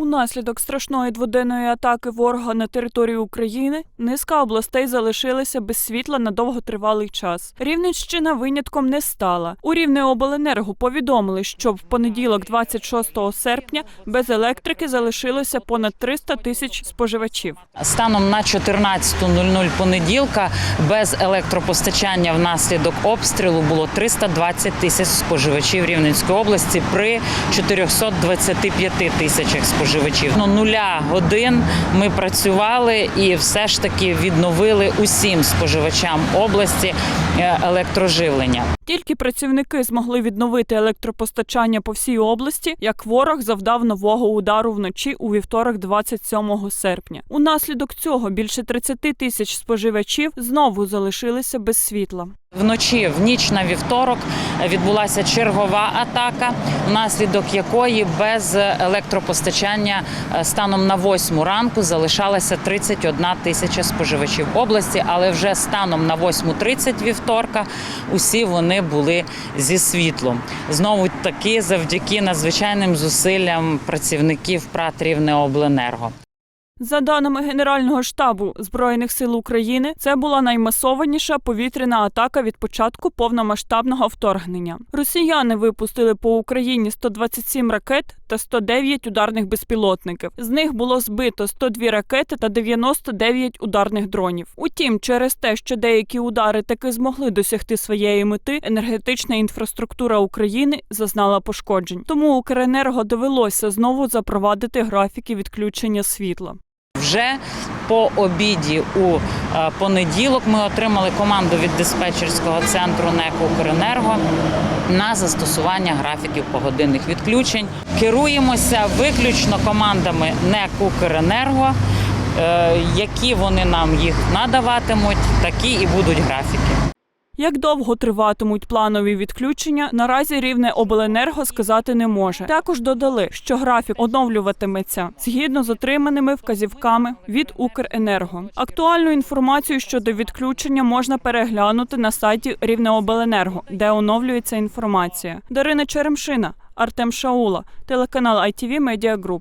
Унаслідок страшної дводенної атаки ворога на територію України низка областей залишилися без світла на довготривалий час. Рівненщина винятком не стала. У Рівнеобленерго повідомили, що в понеділок, 26 серпня, без електрики залишилося понад 300 тисяч споживачів. Станом на 14.00 понеділка без електропостачання внаслідок обстрілу було 320 тисяч споживачів Рівненської області при 425 тисячах споживачів. Ну, нуля годин ми працювали і все ж таки відновили усім споживачам області е, електроживлення. Тільки працівники змогли відновити електропостачання по всій області, як ворог завдав нового удару вночі у вівторок, 27 серпня. Унаслідок цього більше 30 тисяч споживачів знову залишилися без світла. Вночі, в ніч на вівторок, відбулася чергова атака, внаслідок якої без електропостачання е, станом на 8 ранку залишалася 31 тисяча споживачів області. Але вже станом на 8.30 вівторка усі вони були зі світлом. Знову таки завдяки надзвичайним зусиллям працівників ПРАТ Рівнеобленерго. За даними Генерального штабу Збройних сил України, це була наймасованіша повітряна атака від початку повномасштабного вторгнення. Росіяни випустили по Україні 127 ракет та 109 ударних безпілотників. З них було збито 102 ракети та 99 ударних дронів. Утім, через те, що деякі удари таки змогли досягти своєї мети, енергетична інфраструктура України зазнала пошкоджень. Тому Укренерго довелося знову запровадити графіки відключення світла. Вже по обіді у е, понеділок ми отримали команду від диспетчерського центру НЕК «Укренерго» на застосування графіків погодинних відключень. Керуємося виключно командами НЕК «Укренерго». Е, Які вони нам їх надаватимуть, такі і будуть графіки. Як довго триватимуть планові відключення, наразі рівне обленерго сказати не може. Також додали, що графік оновлюватиметься згідно з отриманими вказівками від Укренерго. Актуальну інформацію щодо відключення можна переглянути на сайті Рівнеобленерго, де оновлюється інформація. Дарина Черемшина, Артем Шаула, телеканал ITV Media Group.